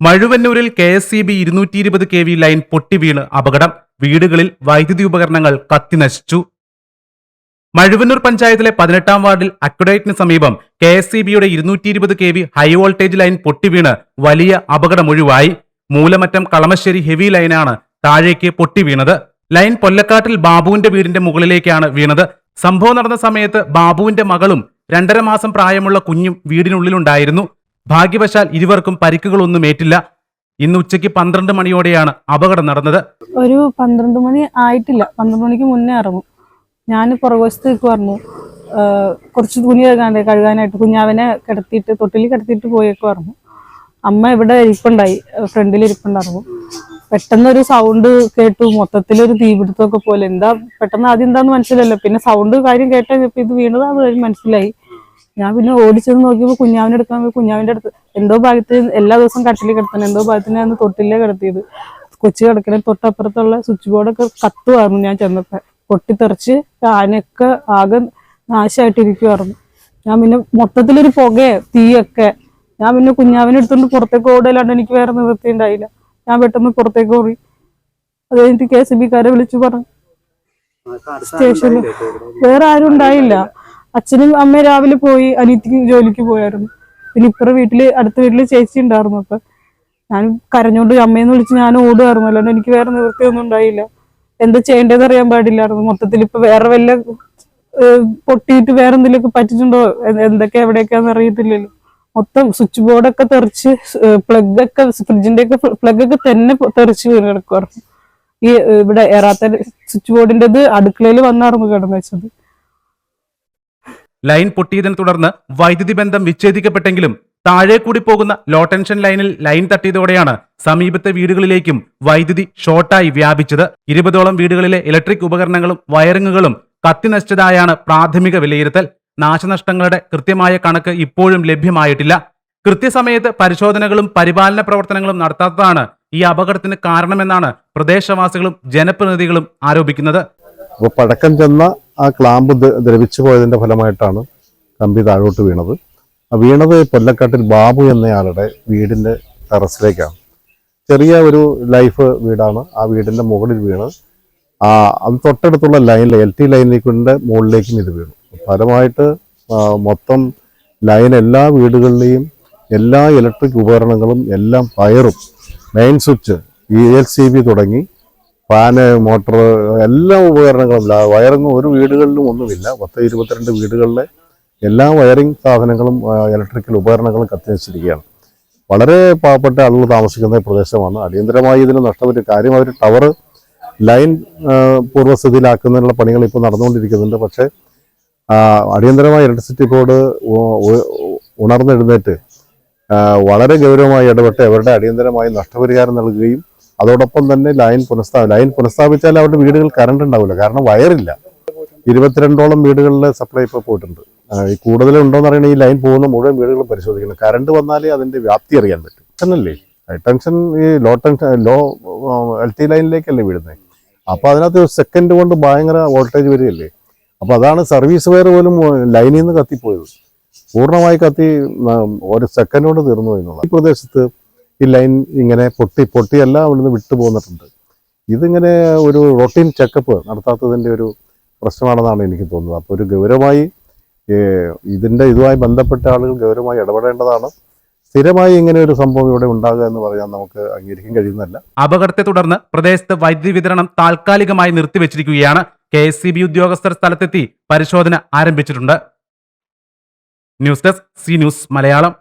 മഴുവന്നൂരിൽ K S C B ഇരുന്നൂറ്റി ഇരുപത് K V line പൊട്ടിവീണ് അപകടം. വീടുകളിൽ വൈദ്യുതി ഉപകരണങ്ങൾ കത്തിനശിച്ചു മഴുവന്നൂർ പഞ്ചായത്തിലെ പതിനെട്ടാം വാർഡിൽ അക്വഡേറ്റിന് സമീപം കെ എസ് സി ബിയുടെ ഇരുന്നൂറ്റി ഇരുപത് K V high voltage line പൊട്ടിവീണ് വലിയ അപകടമൊഴിവായി മൂലമറ്റം കളമശ്ശേരി ഹെവി ലൈനാണ് താഴേക്ക് പൊട്ടിവീണത് ലൈൻ പൊല്ലക്കാട്ടിൽ ബാബുവിന്റെ വീടിന്റെ മുകളിലേക്കാണ് വീണത്. സംഭവം നടന്ന സമയത്ത് ബാബുവിന്റെ മകളും രണ്ടര മാസം പ്രായമുള്ള കുഞ്ഞും വീടിനുള്ളിലുണ്ടായിരുന്നു. ഭാഗ്യവശാൽ ഇരുവർക്കും പരിക്കുകളൊന്നും ഏറ്റില്ല. ഇന്ന് ഉച്ചയ്ക്ക് പന്ത്രണ്ട് മണിയോടെയാണ് അപകടം നടന്നത്. ഒരു പന്ത്രണ്ട് മണി ആയിട്ടില്ല. പന്ത്രണ്ട് മണിക്ക് മുന്നേ ഇറങ്ങും. ഞാൻ പുറകുവശത്തേക്ക് പറഞ്ഞു കുറച്ച് തുണി കഴുകാണ്ട് കഴുകാനായിട്ട് കുഞ്ഞാവിനെ കിടത്തിയിട്ട് തൊട്ടിൽ കിടത്തിയിട്ട് പോയേക്ക് പറഞ്ഞു അമ്മ ഇവിടെ ഇരിപ്പുണ്ടായി. ഫ്രണ്ടിൽ ഇരിപ്പുണ്ടായിരുന്നു. പെട്ടെന്നൊരു സൗണ്ട് കേട്ടു. മൊത്തത്തിലൊരു തീപിടുത്തമൊക്കെ പോലെ. എന്താ പെട്ടെന്ന് ആദ്യം എന്താന്ന് മനസ്സിലല്ലോ പിന്നെ സൗണ്ട് കാര്യം കേട്ടപ്പോൾ ഇത് വീണത് അത് മനസ്സിലായി. ഞാൻ പിന്നെ ഓടിച്ചെന്ന് നോക്കിയപ്പോൾ കുഞ്ഞാവിനെ എടുക്കാൻ പോയി കുഞ്ഞാവിന്റെ അടുത്ത് എന്തോ ഭാഗത്ത് എല്ലാ ദിവസവും കട്ടിലിൽ കിടത്തണം എന്തോ ഭാഗത്തിനായിരുന്നു തൊട്ടിലേ കിടത്തിയത്. കൊച്ചു കിടക്കണ തൊട്ടപ്പുറത്തുള്ള സ്വിച്ച് ബോർഡൊക്കെ കത്തുമായിരുന്നു ഞാൻ ചെന്നപ്പോ. പൊട്ടിത്തെറിച്ച് ആനയൊക്കെ ആകെ നാശമായിട്ടിരിക്കുമായിരുന്നു ഞാൻ പിന്നെ മൊത്തത്തിലൊരു പുകയെ തീയൊക്കെ. ഞാൻ പിന്നെ കുഞ്ഞാവിനെ എടുത്തോണ്ട് പുറത്തേക്ക് ഓടലാണ്ട് എനിക്ക് വേറെ നിവൃത്തി ഉണ്ടായില്ല. ഞാൻ പെട്ടെന്ന് പുറത്തേക്ക് ഓറി അത് കഴിഞ്ഞിട്ട് കെ എസ് ബി കാരെ വിളിച്ചു പറഞ്ഞു. സ്റ്റേഷനിൽ വേറെ ആരും ഉണ്ടായില്ല. അച്ഛനും അമ്മ രാവിലെ പോയി അനിയത്തിക്ക് ജോലിക്ക് പോയായിരുന്നു. പിന്നെ ഇപ്പറ വീട്ടിൽ അടുത്ത വീട്ടിൽ ചേച്ചി ഉണ്ടായിരുന്നു. അപ്പൊ ഞാൻ കരഞ്ഞോണ്ട് അമ്മയെന്ന് വിളിച്ച് ഞാൻ ഓടുമായിരുന്നു അല്ലാണ്ട് എനിക്ക് വേറെ നിവൃത്തിയൊന്നും ഉണ്ടായില്ല. എന്താ ചെയ്യേണ്ടതെന്ന് അറിയാൻ പാടില്ലായിരുന്നു. മൊത്തത്തിൽ ഇപ്പൊ വേറെ വല്ല പൊട്ടിയിട്ട് വേറെ എന്തെങ്കിലുമൊക്കെ പറ്റിയിട്ടുണ്ടോ? എ- എന്തൊക്കെ എവിടെയൊക്കെയാന്ന് അറിയത്തില്ലല്ലോ. മൊത്തം സ്വിച്ച് ബോർഡൊക്കെ തെറിച്ച് പ്ലഗ് ഒക്കെ ഫ്രിഡ്ജിന്റെ ഒക്കെ പ്ലഗ് ഒക്കെ തന്നെ തെറിച്ച് വീണ് കിടക്കുമായിരുന്നു ഈ ഇവിടെ എറാത്ത സ്വിച്ച് ബോർഡിന്റെത് അടുക്കളയിൽ വന്നായിരുന്നു കിടന്നു വെച്ചത്. ലൈൻ പൊട്ടിയതിനെ തുടർന്ന് വൈദ്യുതി ബന്ധം വിച്ഛേദിക്കപ്പെട്ടെങ്കിലും താഴെ കൂടി പോകുന്ന ലോ ടെൻഷൻ ലൈനിൽ ലൈൻ തട്ടിയതോടെയാണ് സമീപത്തെ വീടുകളിലേക്കും വൈദ്യുതി ഷോർട്ടായി വ്യാപിച്ചത്. ഇരുപതോളം വീടുകളിലെ ഇലക്ട്രിക് ഉപകരണങ്ങളും വയറിങ്ങുകളും കത്തിനശിച്ചതായാണ് പ്രാഥമിക വിലയിരുത്തൽ. നാശനഷ്ടങ്ങളുടെ കൃത്യമായ കണക്ക് ഇപ്പോഴും ലഭ്യമായിട്ടില്ല. കൃത്യസമയത്ത് പരിശോധനകളും പരിപാലന പ്രവർത്തനങ്ങളും നടത്താത്തതാണ് ഈ അപകടത്തിന് കാരണമെന്നാണ് പ്രദേശവാസികളും ജനപ്രതിനിധികളും ആരോപിക്കുന്നത്. അപ്പോൾ പഴക്കം ചെന്ന ആ ക്ലാമ്പ് ദ്ര- ദ്രവിച്ചു പോയതിന്റെ ഫലമായിട്ടാണ് കമ്പി താഴോട്ട് വീണത്. വീണത് പൊല്ലക്കാട്ടിൽ ബാബു എന്നയാളുടെ വീടിന്റെ ടെറസിലേക്കാണ്. ചെറിയ ഒരു ലൈഫ് വീടാണ് ആ വീടിന്റെ മുകളിൽ വീണ്. ആ അത് തൊട്ടടുത്തുള്ള ലൈനിൽ എൽ ടി ലൈനിലേക്കുണ്ട് മുകളിലേക്കും ഇത് വീണു. ഫലമായിട്ട് മൊത്തം ലൈൻ എല്ലാ വീടുകളിലെയും എല്ലാ ഇലക്ട്രിക് ഉപകരണങ്ങളും എല്ലാം പയറും main switch E L C B തുടങ്ങി. ഫാന് മോട്ടർ എല്ലാ ഉപകരണങ്ങളും വയറിങ് ഒരു വീടുകളിലും ഒന്നുമില്ല. പത്ത് ഇരുപത്തിരണ്ട് വീടുകളിലെ എല്ലാ വയറിംഗ് സാധനങ്ങളും ഇലക്ട്രിക്കൽ ഉപകരണങ്ങളും കത്തിനശിച്ചിരിക്കുകയാണ് വളരെ പാവപ്പെട്ട ആളുകൾ താമസിക്കുന്ന പ്രദേശമാണ്. അടിയന്തരമായി ഇതിന് നഷ്ടപ്പെട്ട കാര്യം അവർ ടവർ ലൈൻ പൂർവസ്ഥിതിയിലാക്കുന്നതിനുള്ള പണികൾ ഇപ്പോൾ നടന്നുകൊണ്ടിരിക്കുന്നുണ്ട്. പക്ഷേ അടിയന്തരമായി ഇലക്ട്രിസിറ്റി ബോർഡ് ഉണർന്നെഴുന്നേറ്റ് വളരെ ഗൗരവമായി ഇടപെട്ട് അവരുടെ അടിയന്തരമായി നഷ്ടപരിഹാരം നൽകുകയും അതോടൊപ്പം തന്നെ ലൈൻ പുനഃസ്ഥാപ ലൈൻ പുനഃസ്ഥാപിച്ചാൽ അവരുടെ വീടുകൾ കറണ്ട് ഉണ്ടാവില്ല. കാരണം വയറില്ല ഇരുപത്തിരണ്ടോളം വീടുകളിലെ സപ്ലൈ ഇപ്പോൾ പോയിട്ടുണ്ട്. ഈ ഈ കൂടുതലുണ്ടോന്ന് അറിയണ ഈ ലൈൻ പോകുന്ന മുഴുവൻ വീടുകളും പരിശോധിക്കണം. കറണ്ട് വന്നാലേ അതിന്റെ വ്യാപ്തി അറിയാൻ പറ്റും. ടെൻഷനല്ലേ ഹൈ ടെൻഷൻ ഈ low tension low L T ലൈനിലേക്കല്ലേ വീടുന്നത് അപ്പോൾ അതിനകത്ത് സെക്കൻഡ് കൊണ്ട് ഭയങ്കര വോൾട്ടേജ് വരികയല്ലേ? അപ്പോൾ അതാണ് സർവീസ് വയർ പോലും ലൈനിൽ നിന്ന് കത്തിപ്പോയത്. പൂർണമായി കത്തി ഒരു സെക്കൻഡ് കൊണ്ട് തീർന്നു എന്നുള്ളത്. ഈ പ്രദേശത്ത് ഈ ലൈൻ ഇങ്ങനെ പൊട്ടി പൊട്ടിയല്ല അവിടുന്ന് വിട്ടു പോന്നിട്ടുണ്ട്. ഇതിങ്ങനെ ഒരു റൊട്ടീൻ ചെക്കപ്പ് നടത്താത്തതിന്റെ ഒരു പ്രശ്നമാണെന്നാണ് എനിക്ക് തോന്നുന്നത്. അപ്പോൾ ഒരു ഗൗരവമായി ഇതിന്റെ ഇതുമായി ബന്ധപ്പെട്ട ആളുകൾ ഗൗരവമായി ഇടപെടേണ്ടതാണ്. സ്ഥിരമായി ഇങ്ങനെ ഒരു സംഭവം ഇവിടെ ഉണ്ടാകുക എന്ന് പറയാൻ നമുക്ക് അംഗീകരിക്കാൻ കഴിയുന്നതല്ല. അപകടത്തെ തുടർന്ന് പ്രദേശത്ത് വൈദ്യുതി വിതരണം താൽക്കാലികമായി നിർത്തിവെച്ചിരിക്കുകയാണ്. കെ എസ് സി ബി ഉദ്യോഗസ്ഥർ സ്ഥലത്തെത്തി പരിശോധന ആരംഭിച്ചിട്ടുണ്ട്. News desk C news Malayalam.